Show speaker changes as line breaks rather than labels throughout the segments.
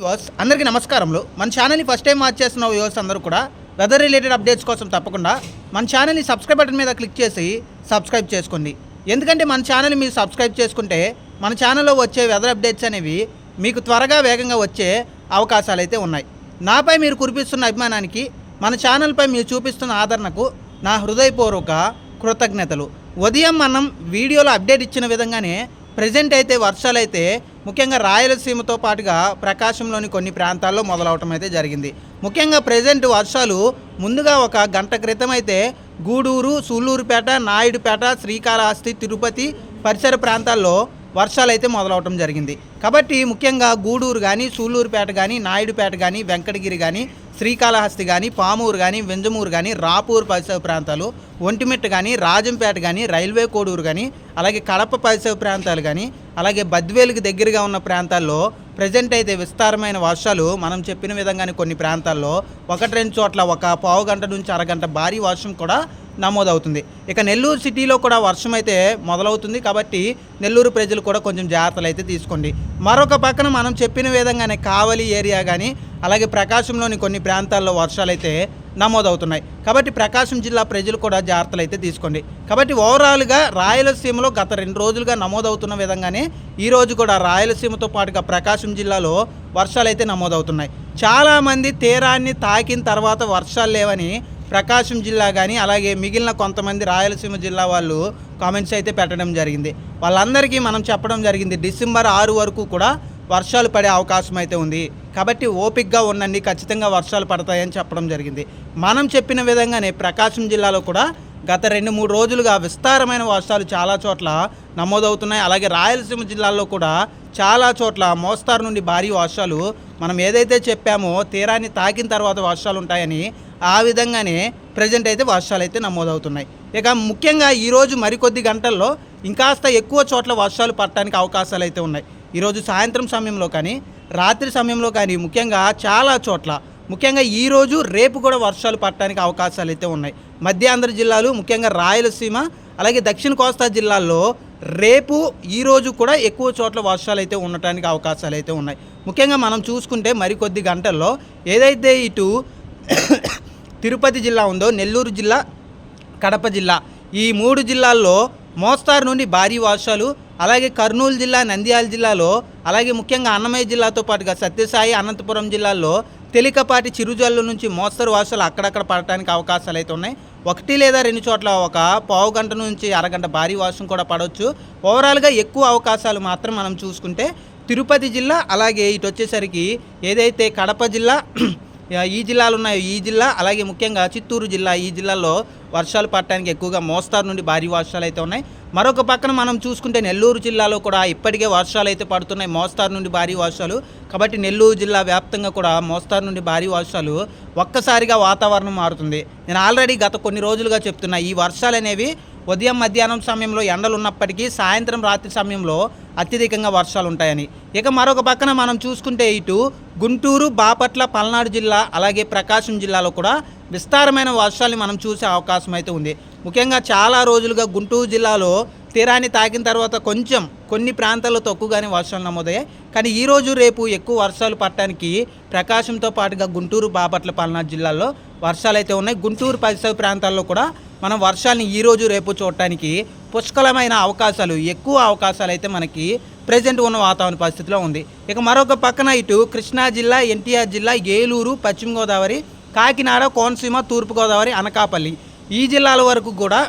Viewers అందరికీ నమస్కారములు. మన ఛానల్ని ఫస్ట్ టైం వాచ్ చేస్తున్న వ్యూవర్స్ అందరూ కూడా వెదర్ రిలేటెడ్ అప్డేట్స్ కోసం తప్పకుండా మన ఛానల్ని సబ్స్క్రైబ్ బటన్ మీద క్లిక్ చేసి సబ్స్క్రైబ్ చేసుకోండి. ఎందుకంటే మన ఛానల్ని మీరు సబ్స్క్రైబ్ చేసుకుంటే మన ఛానల్లో వచ్చే వెదర్ అప్డేట్స్ అనేవి మీకు త్వరగా వేగంగా వచ్చే అవకాశాలు అయితే ఉన్నాయి. నాపై మీరు కురిపిస్తున్న అభిమానానికి మన ఛానల్పై మీరు చూపిస్తున్న ఆదరణకు నా హృదయపూర్వక కృతజ్ఞతలు. ఉదయం మనం వీడియోలో అప్డేట్ ఇచ్చిన విధంగానే ప్రజెంట్ అయితే వర్షాలు అయితే ముఖ్యంగా రాయలసీమతో పాటుగా ప్రకాశంలోని కొన్ని ప్రాంతాల్లో మొదలవటం అయితే జరిగింది. ముఖ్యంగా ప్రజెంట్ వర్షాలు ముందుగా ఒక గంట క్రితం అయితే గూడూరు సూళ్ళూరుపేట నాయుడుపేట శ్రీకాళహస్తి తిరుపతి పరిసర ప్రాంతాల్లో వర్షాలు అయితే మొదలవటం జరిగింది. కాబట్టి ముఖ్యంగా గూడూరు కానీ సూళ్ళూరుపేట కానీ నాయుడుపేట కానీ వెంకటగిరి కానీ శ్రీకాళహస్తి కానీ పామూరు కానీ వెంజమూరు కానీ రాపూర్ పరిసర ప్రాంతాలు ఒంటిమిట్ట కానీ రాజంపేట కానీ రైల్వే కోడూరు కానీ అలాగే కడప పరిసర ప్రాంతాలు కానీ అలాగే బద్వేలుకి దగ్గరగా ఉన్న ప్రాంతాల్లో ప్రజెంట్ అయితే విస్తారమైన వర్షాలు మనం చెప్పిన విధంగానే కొన్ని ప్రాంతాల్లో ఒకటి రెండు చోట్ల ఒక పావు గంట నుంచి అరగంట భారీ వర్షం కూడా నమోదవుతుంది. ఇక నెల్లూరు సిటీలో కూడా వర్షం అయితే మొదలవుతుంది కాబట్టి నెల్లూరు ప్రజలు కూడా కొంచెం జాగ్రత్తలు అయితే తీసుకోండి. మరొక పక్కన మనం చెప్పిన విధంగానే కావలి ఏరియా కానీ అలాగే ప్రకాశంలోని కొన్ని ప్రాంతాల్లో వర్షాలు అయితే నమోదవుతున్నాయి. కాబట్టి ప్రకాశం జిల్లా ప్రజలు కూడా జాగ్రత్తలు అయితే తీసుకోండి. కాబట్టి ఓవరాల్గా రాయలసీమలో గత రెండు రోజులుగా నమోదవుతున్న విధంగానే ఈ రోజు కూడా రాయలసీమతో పాటుగా ప్రకాశం జిల్లాలో వర్షాలు అయితే నమోదవుతున్నాయి. చాలామంది తీరాన్ని తాకిన తర్వాత వర్షాలు లేవని ప్రకాశం జిల్లా కానీ అలాగే మిగిలిన కొంతమంది రాయలసీమ జిల్లా వాళ్ళు కామెంట్స్ అయితే పెట్టడం జరిగింది. వాళ్ళందరికీ మనం చెప్పడం జరిగింది డిసెంబర్ ఆరు వరకు కూడా వర్షాలు పడే అవకాశం అయితే ఉంది. కాబట్టి ఓపిక్గా ఉండండి ఖచ్చితంగా వర్షాలు పడతాయని చెప్పడం జరిగింది. మనం చెప్పిన విధంగానే ప్రకాశం జిల్లాలో కూడా గత రెండు మూడు రోజులుగా విస్తారమైన వర్షాలు చాలా చోట్ల నమోదవుతున్నాయి. అలాగే రాయలసీమ జిల్లాల్లో కూడా చాలా చోట్ల మోస్తారు నుండి భారీ వర్షాలు మనం ఏదైతే చెప్పామో తీరాన్ని తాకిన తర్వాత వర్షాలు ఉంటాయని ఆ విధంగానే ప్రజెంట్ అయితే వర్షాలు అయితే నమోదవుతున్నాయి. ఇక ముఖ్యంగా ఈరోజు మరికొద్ది గంటల్లో ఇంకాస్త ఎక్కువ చోట్ల వర్షాలు పడటానికి అవకాశాలు అయితే ఉన్నాయి. ఈరోజు సాయంత్రం సమయంలో కానీ రాత్రి సమయంలో కానీ ముఖ్యంగా చాలా చోట్ల ముఖ్యంగా ఈరోజు రేపు కూడా వర్షాలు పడటానికి అవకాశాలు అయితే ఉన్నాయి. మధ్యాంధ్ర జిల్లాలు ముఖ్యంగా రాయలసీమ అలాగే దక్షిణ కోస్తా జిల్లాల్లో రేపు ఈరోజు కూడా ఎక్కువ చోట్ల వర్షాలు అయితే ఉండటానికి అవకాశాలు అయితే ఉన్నాయి. ముఖ్యంగా మనం చూసుకుంటే మరికొద్ది గంటల్లో ఏదైతే ఇటు తిరుపతి జిల్లా ఉందో నెల్లూరు జిల్లా కడప జిల్లా ఈ మూడు జిల్లాల్లో మోస్తారు నుండి భారీ వర్షాలు అలాగే కర్నూలు జిల్లా నంద్యాల జిల్లాలో అలాగే ముఖ్యంగా అన్నమయ్య జిల్లాతో పాటుగా సత్యసాయి అనంతపురం జిల్లాల్లో తేలికపాటి చిరుజల్లు నుంచి మోస్తరు వర్షాలు అక్కడక్కడ పడటానికి అవకాశాలు అయితే ఉన్నాయి. ఒకటి లేదా రెండు చోట్ల ఒక పావు గంట నుంచి అరగంట భారీ వర్షం కూడా పడవచ్చు. ఓవరాల్గా ఎక్కువ అవకాశాలు మాత్రం మనం చూసుకుంటే తిరుపతి జిల్లా అలాగే ఇటు వచ్చేసరికి ఏదైతే కడప జిల్లా ఈ జిల్లాలు ఉన్నాయో. ఈ జిల్లా అలాగే ముఖ్యంగా చిత్తూరు జిల్లా ఈ జిల్లాలో వర్షాలు పడటానికి ఎక్కువగా మోస్తారు నుండి భారీ వర్షాలు అయితే ఉన్నాయి. మరొక పక్కన మనం చూసుకుంటే నెల్లూరు జిల్లాలో కూడా ఇప్పటికే వర్షాలు అయితే పడుతున్నాయి. మోస్తారు నుండి భారీ వర్షాలు. కాబట్టి నెల్లూరు జిల్లా వ్యాప్తంగా కూడా మోస్తారు నుండి భారీ వర్షాలు. ఒక్కసారిగా వాతావరణం మారుతుంది. నేను ఆల్రెడీ గత కొన్ని రోజులుగా చెప్తున్నా ఈ వర్షాలు అనేవి ఉదయం మధ్యాహ్నం సమయంలో ఎండలు ఉన్నప్పటికీ సాయంత్రం రాత్రి సమయంలో అత్యధికంగా వర్షాలు ఉంటాయని ఇక మరొక పక్కన మనం చూసుకుంటే ఇటు గుంటూరు బాపట్ల పల్నాడు జిల్లా అలాగే ప్రకాశం జిల్లాలో కూడా విస్తారమైన వర్షాలు మనం చూసే అవకాశం అయితే ఉంది. ముఖ్యంగా చాలా రోజులుగా గుంటూరు జిల్లాలో తీరాన్ని తాకిన తర్వాత కొంచెం కొన్ని ప్రాంతాల్లో తక్కువగానే వర్షాలు నమోదయ్యాయి. కానీ ఈరోజు రేపు ఎక్కువ వర్షాలు పడటానికి ప్రకాశంతో పాటుగా గుంటూరు బాపట్ల పల్నాడు జిల్లాల్లో వర్షాలు అయితే ఉన్నాయి. గుంటూరు పరిసర ప్రాంతాల్లో కూడా మనం వర్షాలని ఈరోజు రేపు చూడటానికి పుష్కలమైన అవకాశాలు ఎక్కువ అవకాశాలు అయితే మనకి ప్రజెంట్ ఉన్న వాతావరణ పరిస్థితిలో ఉంది. ఇక మరొక పక్కన ఇటు కృష్ణా జిల్లా ఎన్టీఆర్ జిల్లా ఏలూరు పశ్చిమ గోదావరి కాకినాడ కోనసీమ తూర్పుగోదావరి అనకాపల్లి ఈ జిల్లాల వరకు కూడా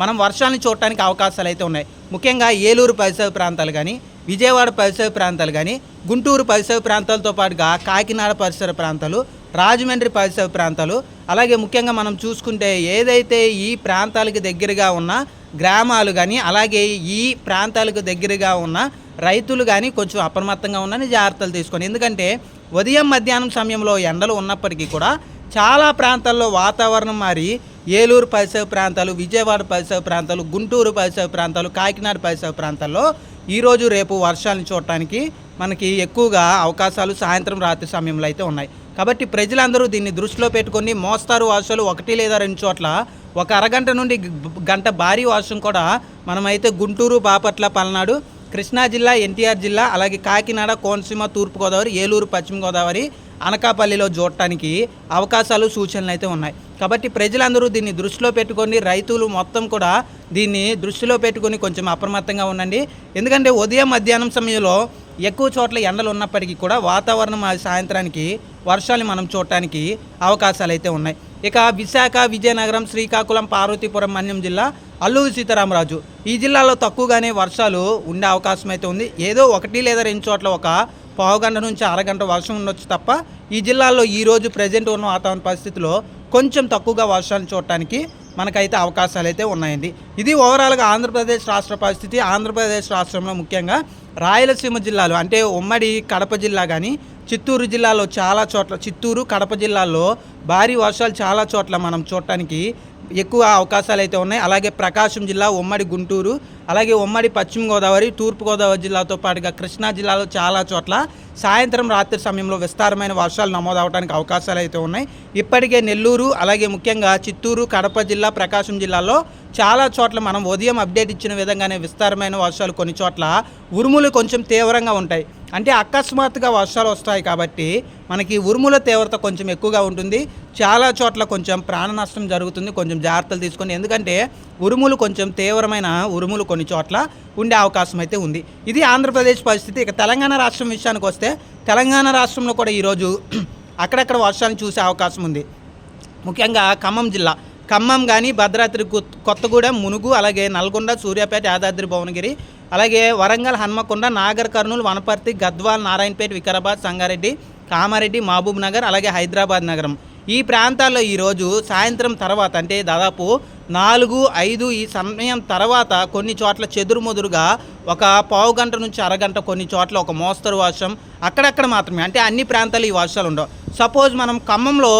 మనం వర్షాలను చూడటానికి అవకాశాలు అయితే ఉన్నాయి. ముఖ్యంగా ఏలూరు పరిసర ప్రాంతాలు కానీ విజయవాడ పరిసర ప్రాంతాలు కానీ గుంటూరు పరిసర ప్రాంతాలతో పాటుగా కాకినాడ పరిసర ప్రాంతాలు రాజమండ్రి పరిసర ప్రాంతాలు అలాగే ముఖ్యంగా మనం చూసుకుంటే ఏదైతే ఈ ప్రాంతాలకు దగ్గరగా ఉన్న గ్రామాలు కానీ అలాగే ఈ ప్రాంతాలకు దగ్గరగా ఉన్న రైతులు కానీ కొంచెం అప్రమత్తంగా ఉన్నని జాగ్రత్తలు తీసుకొని ఎందుకంటే ఉదయం మధ్యాహ్నం సమయంలో ఎండలు ఉన్నప్పటికీ కూడా చాలా ప్రాంతాల్లో వాతావరణం మారి ఏలూరు పరిసర ప్రాంతాలు విజయవాడ పరిసర ప్రాంతాలు గుంటూరు పరిసర ప్రాంతాలు కాకినాడ పరిసర ప్రాంతాల్లో ఈరోజు రేపు వర్షాలను చూడటానికి మనకి ఎక్కువగా అవకాశాలు సాయంత్రం రాత్రి సమయంలో అయితే ఉన్నాయి. కాబట్టి ప్రజలందరూ దీన్ని దృష్టిలో పెట్టుకొని మోస్తారు వర్షాలు ఒకటి లేదా రెండు చోట్ల ఒక అరగంట నుండి గంట భారీ వర్షం కూడా మనమైతే గుంటూరు బాపట్ల పల్నాడు కృష్ణా జిల్లా ఎన్టీఆర్ జిల్లా అలాగే కాకినాడ కోనసీమ తూర్పుగోదావరి ఏలూరు పశ్చిమ గోదావరి అనకాపల్లిలో చూడటానికి అవకాశాలు సూచనలు అయితే ఉన్నాయి. కాబట్టి ప్రజలందరూ దీన్ని దృష్టిలో పెట్టుకొని రైతులు మొత్తం కూడా దీన్ని దృష్టిలో పెట్టుకొని కొంచెం అప్రమత్తంగా ఉండండి. ఎందుకంటే ఉదయం మధ్యాహ్నం సమయంలో ఎక్కువ చోట్ల ఎండలు ఉన్నప్పటికీ కూడా వాతావరణం సాయంత్రానికి వర్షాలు మనం చూడటానికి అవకాశాలు అయితే ఉన్నాయి. ఇక విశాఖ విజయనగరం శ్రీకాకుళం పార్వతీపురం మన్యం జిల్లా అల్లూరి సీతారామరాజు. ఈ జిల్లాలో తక్కువగానే వర్షాలు ఉండే అవకాశం అయితే ఉంది. ఏదో ఒకటి లేదా రెండు చోట్ల ఒక పావుగంట నుంచి అరగంట వర్షం ఉండొచ్చు తప్ప ఈ జిల్లాలో ఈరోజు ప్రజెంట్ ఉన్న వాతావరణ పరిస్థితిలో కొంచెం తక్కువగా వర్షాలు చూడటానికి మనకైతే అవకాశాలు అయితే ఉన్నాయండి. ఇది ఓవరాల్గా ఆంధ్రప్రదేశ్ రాష్ట్ర పరిస్థితి. ఆంధ్రప్రదేశ్ రాష్ట్రంలో ముఖ్యంగా రాయలసీమ జిల్లాలు అంటే ఉమ్మడి కడప జిల్లా కానీ చిత్తూరు జిల్లాలో చాలా చోట్ల చిత్తూరు కడప జిల్లాల్లో భారీ వర్షాలు చాలా చోట్ల మనం చూడటానికి ఎక్కువ అవకాశాలు అయితే ఉన్నాయి. అలాగే ప్రకాశం జిల్లా ఉమ్మడి గుంటూరు అలాగే ఉమ్మడి పశ్చిమ గోదావరి తూర్పు గోదావరి జిల్లాతో పాటుగా కృష్ణా జిల్లాలో చాలా చోట్ల సాయంత్రం రాత్రి సమయంలో విస్తారమైన వర్షాలు నమోదవడానికి అవకాశాలు అయితే ఉన్నాయి. ఇప్పటికే నెల్లూరు అలాగే ముఖ్యంగా చిత్తూరు కడప జిల్లా ప్రకాశం జిల్లాలో చాలా చోట్ల మనం ఉదయం అప్డేట్ ఇచ్చిన విధంగానే విస్తారమైన వర్షాలు కొన్ని చోట్ల ఉరుములు కొంచెం తీవ్రంగా ఉంటాయి. అంటే అకస్మాత్తుగా వర్షాలు వస్తాయి కాబట్టి మనకి ఉరుముల తీవ్రత కొంచెం ఎక్కువగా ఉంటుంది. చాలా చోట్ల కొంచెం ప్రాణ నష్టం జరుగుతుంది. కొంచెం జాగ్రత్తలు తీసుకొని ఎందుకంటే ఉరుములు కొంచెం తీవ్రమైన ఉరుములు కొన్ని చోట్ల ఉండే అవకాశం అయితే ఉంది. ఇది ఆంధ్రప్రదేశ్ పరిస్థితి. ఇక తెలంగాణ రాష్ట్రం విషయానికి వస్తే తెలంగాణ రాష్ట్రంలో కూడా ఈరోజు అక్కడక్కడ వర్షాలను చూసే అవకాశం ఉంది. ముఖ్యంగా ఖమ్మం జిల్లా. ఖమ్మం కానీ భద్రాద్రి కొత్తగూడెం మునుగు అలాగే నల్గొండ సూర్యాపేట యాదాద్రి భువనగిరి అలాగే వరంగల్ హన్మకొండ నాగర్ కర్నూలు వనపర్తి గద్వాల్ నారాయణపేట వికారాబాద్ సంగారెడ్డి కామారెడ్డి మహబూబ్ నగర్ అలాగే హైదరాబాద్ నగరం. ఈ ప్రాంతాల్లో ఈరోజు సాయంత్రం తర్వాత అంటే దాదాపు నాలుగు ఐదు ఈ సమయం తర్వాత కొన్ని చోట్ల చెదురుముదురుగా ఒక పావు గంట నుంచి అరగంట కొన్ని చోట్ల ఒక మోస్తరు వర్షం అక్కడక్కడ మాత్రమే. అంటే అన్ని ప్రాంతాలు ఈ వర్షాలు ఉండవు. సపోజ్ మనం ఖమ్మంలో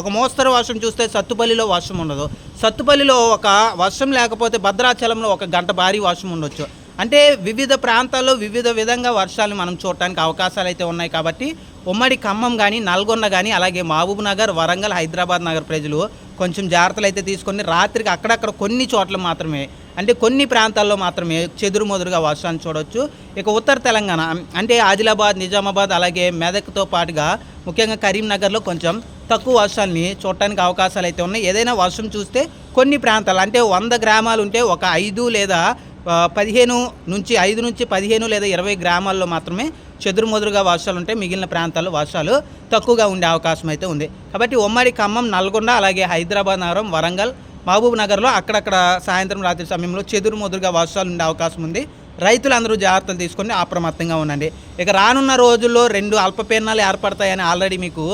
ఒక మోస్తరు వర్షం చూస్తే సత్తుపల్లిలో వర్షం ఉండదు. సత్తుపల్లిలో ఒక వర్షం లేకపోతే భద్రాచలంలో ఒక గంట భారీ వర్షం ఉండొచ్చు. అంటే వివిధ ప్రాంతాల్లో వివిధ విధంగా వర్షాలు మనం చూడటానికి అవకాశాలు అయితే ఉన్నాయి కాబట్టి ఉమ్మడి ఖమ్మం కానీ నల్గొండ కానీ అలాగే మహబూబ్ నగర్ వరంగల్ హైదరాబాద్ నగర్ ప్రజలు కొంచెం జాగ్రత్తలు అయితే తీసుకొని రాత్రికి అక్కడక్కడ కొన్ని చోట్ల మాత్రమే అంటే కొన్ని ప్రాంతాల్లో మాత్రమే చెదురుమదురుగా వర్షాన్ని చూడవచ్చు ఇక ఉత్తర తెలంగాణ అంటే ఆదిలాబాద్ నిజామాబాద్ అలాగే మెదక్తో పాటుగా ముఖ్యంగా కరీంనగర్లో కొంచెం తక్కువ వర్షాన్ని చూడటానికి అవకాశాలు అయితే ఉన్నాయి. ఏదైనా వర్షం చూస్తే కొన్ని ప్రాంతాలు అంటే వంద గ్రామాలు ఉంటే ఒక ఐదు లేదా పదిహేను నుంచి ఐదు నుంచి పదిహేను లేదా ఇరవై గ్రామాల్లో మాత్రమే చెదురుమదురుగా వర్షాలు ఉంటాయి. మిగిలిన ప్రాంతాల్లో వర్షాలు తక్కువగా ఉండే అవకాశం అయితే ఉంది. కాబట్టి ఉమ్మడి ఖమ్మం నల్గొండ అలాగే హైదరాబాద్ నగరం వరంగల్ మహబూబ్ నగర్లో అక్కడక్కడ సాయంత్రం రాత్రి సమయంలో చెదురుమదురుగా వర్షాలు ఉండే అవకాశం ఉంది. రైతులందరూ జాగ్రత్తలు తీసుకొని అప్రమత్తంగా ఉండండి. ఇక రానున్న రోజుల్లో రెండు అల్పపీడనాలు ఏర్పడతాయని ఆల్రెడీ మీకు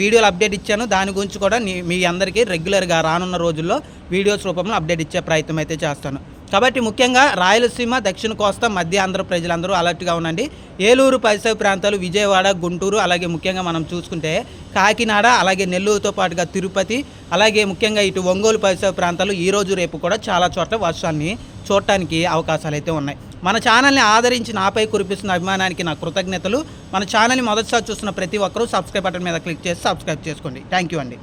వీడియోలు అప్డేట్ ఇచ్చాను. దాని గురించి కూడా మీ అందరికీ రెగ్యులర్గా రానున్న రోజుల్లో వీడియోస్ రూపంలో అప్డేట్ ఇచ్చే ప్రయత్నం అయితే చేస్తాను. కాబట్టి ముఖ్యంగా రాయలసీమ దక్షిణ కోస్తా మధ్య ఆంధ్ర ప్రజలందరూ అలర్ట్గా ఉండండి. ఏలూరు పరిసర ప్రాంతాలు విజయవాడ గుంటూరు అలాగే ముఖ్యంగా మనం చూసుకుంటే కాకినాడ అలాగే నెల్లూరుతో పాటుగా తిరుపతి అలాగే ముఖ్యంగా ఇటు ఒంగోలు పరిసర ప్రాంతాలు ఈరోజు రేపు కూడా చాలా చోట్ల వర్షాన్ని చూడటానికి అవకాశాలు అయితే ఉన్నాయి. మన ఛానల్ని ఆదరించి నాపై కురిపిస్తున్న అభిమానానికి నా కృతజ్ఞతలు. మన ఛానల్ని మొదటిసారి చూస్తున్న ప్రతి ఒక్కరూ సబ్స్క్రైబ్ బటన్ మీద క్లిక్ చేసి సబ్స్క్రైబ్ చేసుకోండి. థ్యాంక్ యూ అండి.